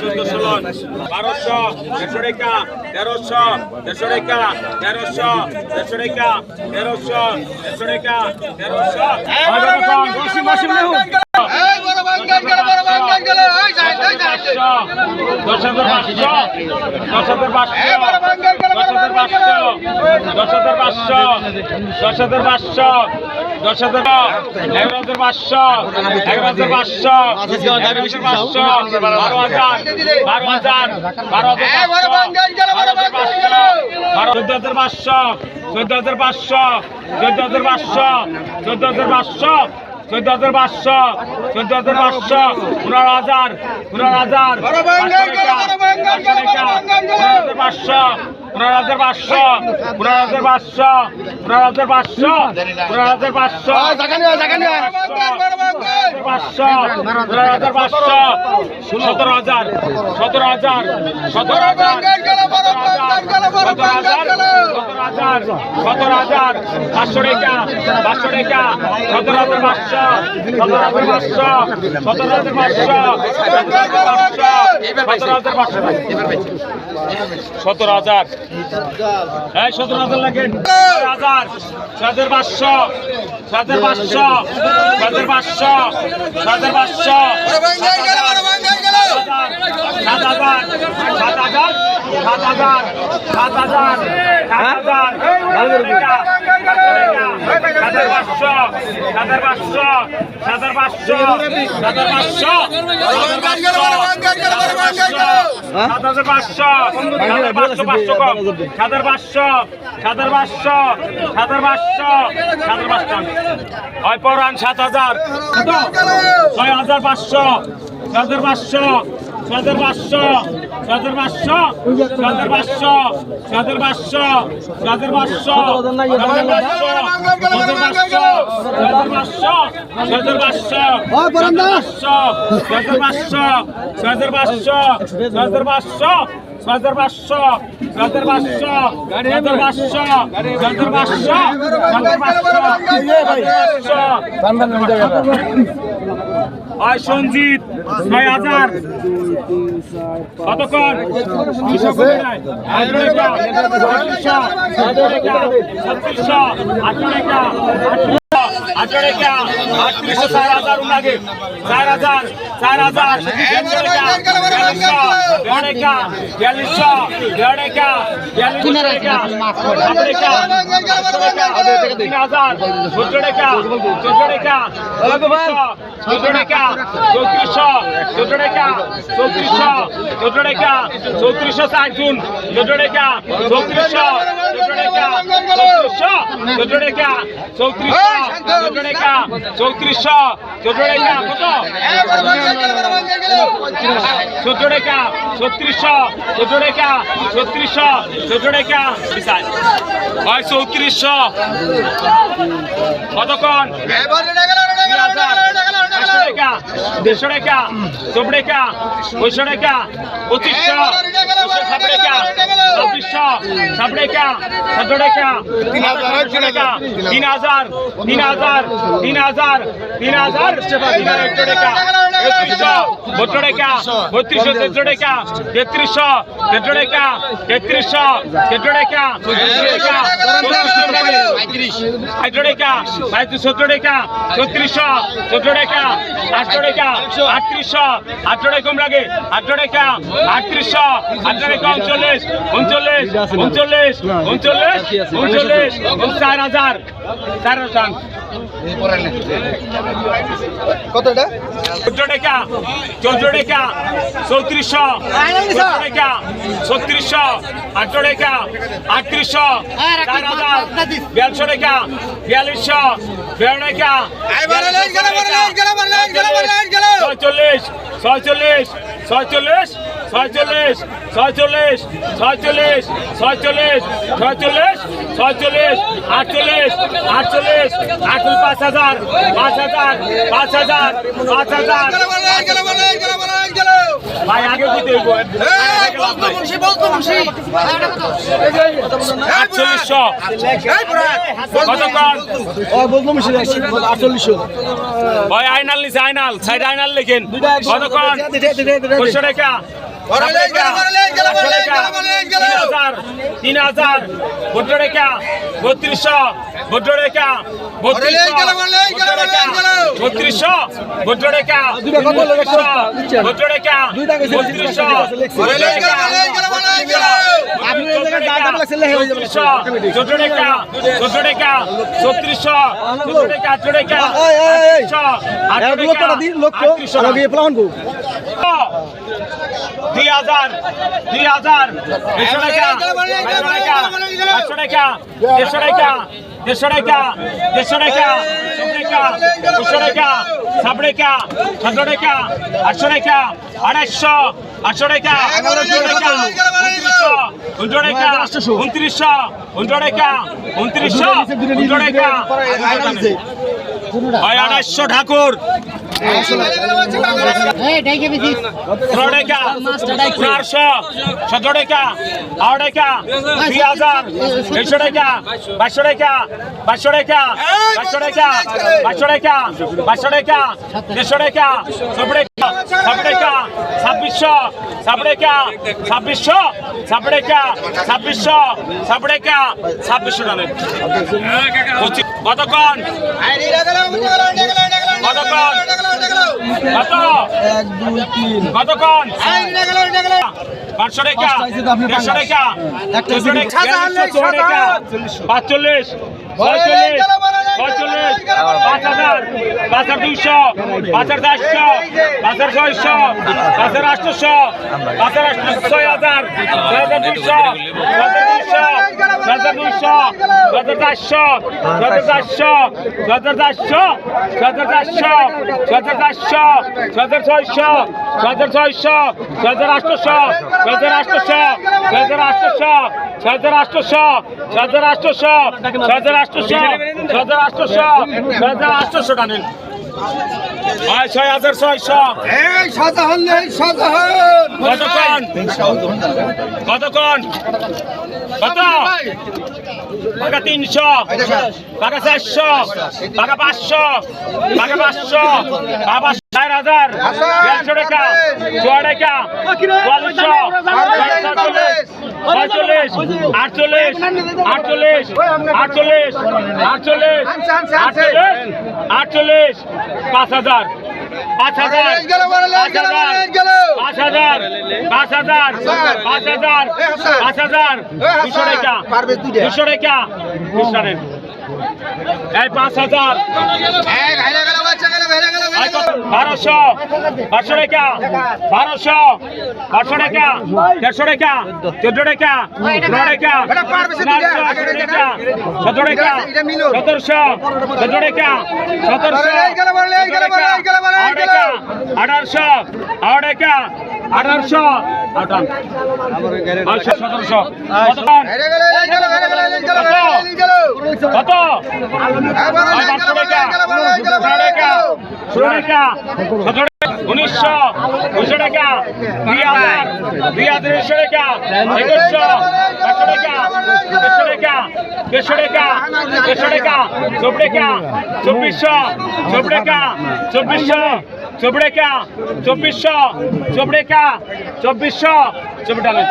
চোদ্দ ষোলো বারোশো দেড়শো রেখা তেরোশো দেড়শো রেখা তেরোশো দেড়শো রেখা তেরোশো দেড়শো রেখা তেরোশো বসি বসি দশ হাজার পাঁচশো দশ হাজার পাঁচশো দশ হাজার পাঁচশো দশ হাজার পাঁচশো দশ হাজার এগারো হাজার পাঁচশো এগারো হাজার পাঁচশো এগারো হাজার পাঁচশো বারো হাজার বারো হাজার বারো হাজার চোদ্দ হাজার পাঁচশো চোদ্দ হাজার পাঁচশো চোদ্দ হাজার পাঁচশো চোদ্দ হাজার পাঁচশো চোদ্দ হাজার পাঁচশো চোদ্দ হাজার পাঁচশো পনেরো হাজার পনেরো হাজার পাঁচশো পনেরো হাজার পাঁচশো পনেরো হাজার পাঁচশো পনেরো হাজার পাঁচশো পনেরো হাজার পাঁচশো পাঁচশো পনেরো হাজার পাঁচশো সতেরো হাজার সতেরো হাজার সতেরো হাজার সতেরো হাজার সতেরো হাজার সতেরো হাজার পাঁচশো রেখা পাঁচশো রেখা সতেরো হাজার পাঁচশো সতেরো হাজার পাঁচশো সতেরো হাজার পাঁচশো সতেরো হাজার পাঁচশো। সতেরো হাজার। হ্যাঁ সতেরো হাজার লাগেন। হাজার। ছয় পাঁচশো। ছয় পাঁচশো। ছয় পাঁচশো। ছয় পাঁচশো। সাত হাজার। সাত হাজার। সাত হাজার। সাত হাজার। সাত হাজার। সাতের পাঁচশো সাতের পাঁচশো সাতের পাঁচশো সাতের পাঁচশো সাত হাজার পাঁচশো সাতের পাঁচশো পাঁচশো কম সাতের পাঁচশো সাতের পাঁচশো সাতের পাঁচশো সাতের পাঁচশো হয় পরান সাত হাজার ছয় হাজার পাঁচশো ছয় হাজার পাঁচশো হাজার পাঁচশো হাজার পাঁচশো হাজার পাঁচশো হাজার পাঁচশো ছয় পাঁচশো ছয় পাঁচশো ছয় পাঁচশো ছয় পাঁচশো ছয় পাঁচশো ছয় পাঁচশো ছয় পাঁচশো ছয় পাঁচশো ছয়হাজার পাঁচশো ছয়হাজার পাঁচশো ছয়হাজার পাঁচশো ছয়হাজার পাঁচশো ছয়হাজার পাঁচশো আয় সঞ্জিত ছয় হাজার কতক্ষণ आठवड्याच्या आठ दिवस चार हजार लागे चार हजार चार हजार तीन हजार चौचडेका चौचडेका चौचडेका चौत्रीस चौचडेका चौत्रीस चौचडेका चौत्रीस साठ जून चौचडेका चौत्रीस चौचडेका चौत्रीस चौत्रीस চোদ্দ টাকা চৌত্রিশশো চোদ্দ টাকা কত? চোদ্দ টাকা ছত্রিশশো চোদ্দ টাকা ছত্রিশশো চোদ্দ টাকা হয় চৌত্রিশশো। কতক্ষণ? দেড়শো টাকা চোপ টাকা পঁয়শো টাকা পঁচিশশো পঁচিশ টাকা সাত টাকা তিন টাকা তিন হাজার তিন হাজার তিন হাজার তিন হাজার তিন হাজার একশো টাকা তেত্রিশশো বত্র টাকা বত্রিশশো তেত্র টাকা তেত্রিশশো তেত্র টাকা তেত্রিশশো তেত্র টাকা আঠারো টাকা বাইশ সতেরো টাকা, ছত্রিশশো চোদ্দ টাকা, আটশো টাকা, আটত্রিশশো, আটশো টাকা কম লাগে, আটশো টাকা, আটত্রিশশো, আটশো টাকা উনচল্লিশ উনচল্লিশ উনচল্লিশ উনচল্লিশ উনচল্লিশ চার হাজার চার। হাজার কতটা চোদ্দ টাকা চোদ্দ টাকা চৌত্রিশশো টাকা ছত্রিশশো আটশো টাকা আটত্রিশশো চার হাজার বিয়াল্লিশশো টাকা বিয়াল্লিশশো বিয়াল্লিশ টাকা ছয়চল্লিশ ছয়চল্লিশ ছয়চল্লিশ ছয়চল্লিশ ছয়চল্লিশ ছয়চল্লিশ ছয়চল্লিশ ছয়চল্লিশ ছয়চল্লিশ আটচল্লিশ আটচল্লিশ আটচল্লিশ পাঁচ হাজার পাঁচ হাজার পাঁচ হাজার পাঁচ হাজার। ভাই আগে বুঝতে হইব। আটচল্লিশশো। ওই আইনাল নিছে আইনাল। সাইড আইনাল লিখেন। কতক্ষণ পঁচিশশো টাকা। তিন হাজার ভোট রেখা বত্রিশশো ভোট রেখা বত্রিশশো ভোট রেখা ভোট রেখা বত্রিশশো ছোট রেখা ছোট রেখা ছত্রিশশো ছোট রেখা ছোট রেখা আটশো আটশো দুই হাজার দুই হাজার দেড়শো টাকা দেড়শো টাকা দেড়শো টাকা দেড়শো টাকা দেড়শো টাকা দুশো টাকা সাত টাকা সাতশো টাকা আটশো টাকা আড়াইশো আটশো টাকা উনশো টাকা উনত্রিশশো উনশো টাকা উনত্রিশশো আড়াইশো ঠাকুর পনেরো টাকা পনেরোশো সতেরো টাকা আড়াই টাকা দুই হাজার দেড়শো টাকা পাঁচশো টাকা পাঁচশো টাকা পাঁচশো টাকা পাঁচশো টাকা পাঁচশো টাকা দেড়শো টাকা সব টাকা সব টাকা ছাব্বিশশো সব টাকা ছাব্বিশশো সব টাকা ছাব্বিশশো সব টাকা ছাব্বিশশো টাকা। কতক্ষণ কতক্ষণ? কত কতক্ষণ? পাঁচশো টাকা দেড়শো টাকা টাকা পাঁচচল্লিশ ছয়চল্লিশ। ছয়চল্লিশ পাঁচ হাজার পাঁচ হাজার দুইশো পাঁচ হাজার চারশো পাঁচ হাজার ছয়শো পাঁচ হাজার আটশোশো পাঁচ হাজার আটশো ছয় হাজার ছয় হাজার দুইশো ছয় হাজার দুইশো ছয় হাজার চারশো ছয় হাজার চারশো ছয় হাজার চারশো ছয় হাজার চারশো ছয় হাজার চারশো ছয় হাজার ছয়শো ছয় হাজার ছয়শো ছয় হাজার আটশোশো ছয় হাজার আটশোশো ছয় হাজার আটশোশো ছয় হাজার আটশোশো ছয় হাজার আটশোশো ছয় হাজার আটশোশো ছয় হাজার আটশোশো ছয় হাজার আটশোশো ছয় হাজার আটশোশো টানেন আয় ছয় হাজার ছয়শো। এই সাধারণ এই সাধারণ কতক্ষণ? কতক্ষণ? কত? টাকা তিনশো টাকা চারশো টাকা পাঁচশো টাকা পাঁচশো টাকা পাঁচশো চার হাজার, দেড়শো টাকা ছয় টাকা চুয়াল্লিশশো ছয়চল্লিশ, আটচল্লিশ আটচল্লিশ আটচল্লিশ আটচল্লিশ আটচল্লিশ আটচল্লিশ, পাঁচ হাজার পাঁচ হাজার পাঁচ হাজার পাঁচ হাজার পাঁচ হাজার। পাঁচ হাজার দুশো টাকা। দুশো টাকা। দুশো টাকা। এই পাঁচ হাজার। বারোশো। পাঁচশো টাকা। বারোশো। পাঁচশো টাকা। দেড়শো টাকা। চোদ্দ টাকা। পনেরো টাকা। সতেরো টাকা। সতেরোশো। সতেরো টাকা। সতেরোশো। আঠারোশো। আঠারো টাকা আঠারোশো। সতেরোশো কত উনিশশো দুশো টাকা দুই হাজার দুই হাজার একশো টাকা একুশশো পাঁচশো টাকা দেড়শো টাকা দেড়শো টাকা দেড়শো টাকা চোপ টাকা চব্বিশশো চোপ টাকা চব্বিশশো চোপড়েকা চব্বিশশো চোপড়েকা চব্বিশশো চব্বিশ টাকা